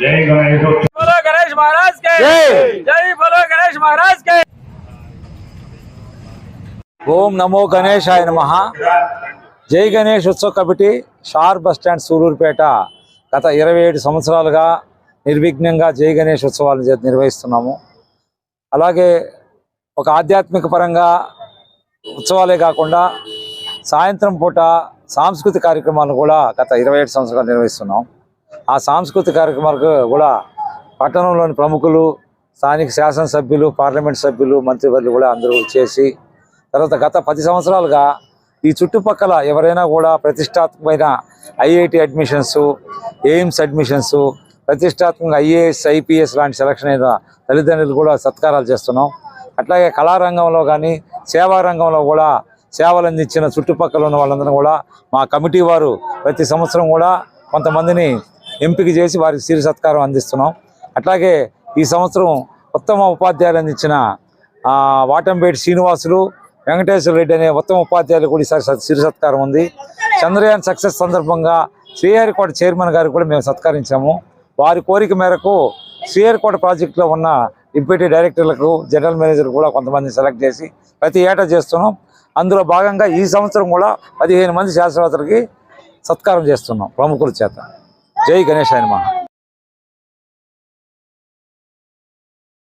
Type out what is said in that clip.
जय गणेश बोलो गणेश महाराज के जय। जय बोलो गणेश महाराज के ఓం నమో గణేశాయ నమ జై గణేష్ ఉత్సవ committee Shar bus stand Sullurpeta గత ఇరవై ఏడు సంవత్సరాలుగా నిర్విఘ్నంగా జై గణేష్ ఉత్సవాలు జ- నిర్వహిస్తున్నాము అలాగే ఒక ఆధ్యాత్మిక పరంగా ఉత్సవాలే కాకుండా సాయంత్రం పూట సాంస్కృతిక కార్యక్రమాలు కూడా గత ఇరవై ఏడు సంవత్సరాలు నిర్వహిస్తున్నాం. ఆ సాంస్కృతిక కార్యక్రమాలకు కూడా పట్టణంలోని ప్రముఖులు స్థానిక శాసనసభ్యులు పార్లమెంట్ సభ్యులు మంత్రివర్యులు కూడా అందరూ చేసి తర్వాత గత పది సంవత్సరాలుగా ఈ చుట్టుపక్కల ఎవరైనా కూడా ప్రతిష్టాత్మకమైన ఐఐటి అడ్మిషన్స్ ఎయిమ్స్ అడ్మిషన్స్ ప్రతిష్టాత్మకంగా ఐఏఎస్ ఐపీఎస్ లాంటి సెలక్షన్ అయిన తల్లిదండ్రులు కూడా సత్కారాలు చేస్తున్నాం. అట్లాగే కళారంగంలో కానీ సేవా రంగంలో కూడా సేవలు అందించిన చుట్టుపక్కల ఉన్న వాళ్ళందరూ కూడా మా కమిటీ వారు ప్రతి సంవత్సరం కూడా కొంతమందిని ఎంపిక చేసి వారికి సిరి సత్కారం అందిస్తున్నాం. అట్లాగే ఈ సంవత్సరం ఉత్తమ ఉపాధ్యాయులు అందించిన వాటంపేటి శ్రీనివాసులు వెంకటేశ్వర రెడ్డి అనే ఉత్తమ ఉపాధ్యాయులు కూడా ఈసారి సిరి సత్కారం ఉంది. చంద్రయాన్ సక్సెస్ సందర్భంగా శ్రీహరికోట చైర్మన్ గారు కూడా మేము సత్కరించాము. వారి కోరిక మేరకు శ్రీహరికోట ప్రాజెక్టులో ఉన్న డిప్యూటీ డైరెక్టర్లకు జనరల్ మేనేజర్ కూడా కొంతమందిని సెలెక్ట్ చేసి ప్రతి ఏటా చేస్తున్నాం. అందులో భాగంగా ఈ సంవత్సరం కూడా పదిహేను మంది శాస్త్రవేత్తలకి సత్కారం చేస్తున్నాం ప్రముఖుల చేత. జై గణేష్ ఆయన మహా